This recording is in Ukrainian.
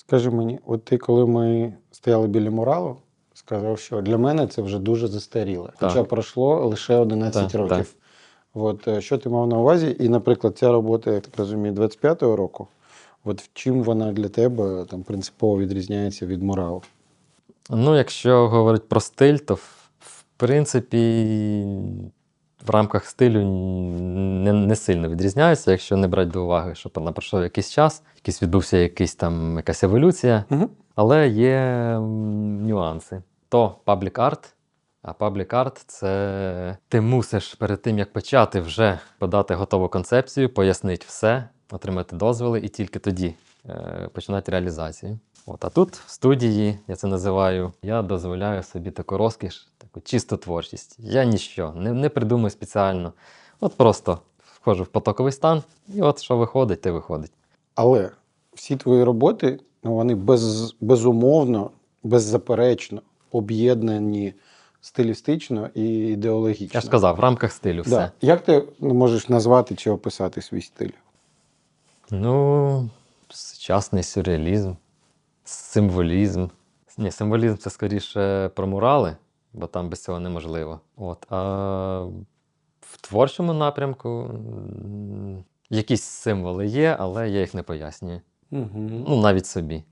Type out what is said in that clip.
Скажи мені, от ти, коли ми стояли біля муралу, сказав, що для мене це вже дуже застаріло. Так. Хоча пройшло лише 11 Так, років. так. От е, що ти мав на увазі? І, наприклад, ця робота, я так розумію, 25-го року. От в чим вона для тебе там принципово відрізняється від муралу? Ну, якщо говорити про стиль, то в принципі в рамках стилю не, не сильно відрізняються, якщо не брати до уваги, що там пройшов якийсь час, якийсь відбувся якийсь там якась еволюція. Угу. Але є нюанси. То паблік арт, а паблік арт це ти мусиш перед тим, як почати, вже подати готову концепцію, пояснити все, отримати дозволи і тільки тоді е, починати реалізацію. От, а тут в студії, я це називаю, я дозволяю собі таку розкіш, таку чисту творчість. Я ніщо, не, не придумую спеціально. От просто входжу в потоковий стан, і от що виходить, те виходить. Але всі твої роботи, ну, вони без, безумовно, беззаперечно об'єднані стилістично і ідеологічно. Я ж сказав, в рамках стилю все. Да. Як ти можеш назвати чи описати свій стиль? Ну, сучасний сюрреалізм, символізм. Ні, символізм це скоріше про мурали, бо там без цього неможливо. От, а в творчому напрямку якісь символи є, але я їх не пояснюю. Угу. Ну, навіть собі.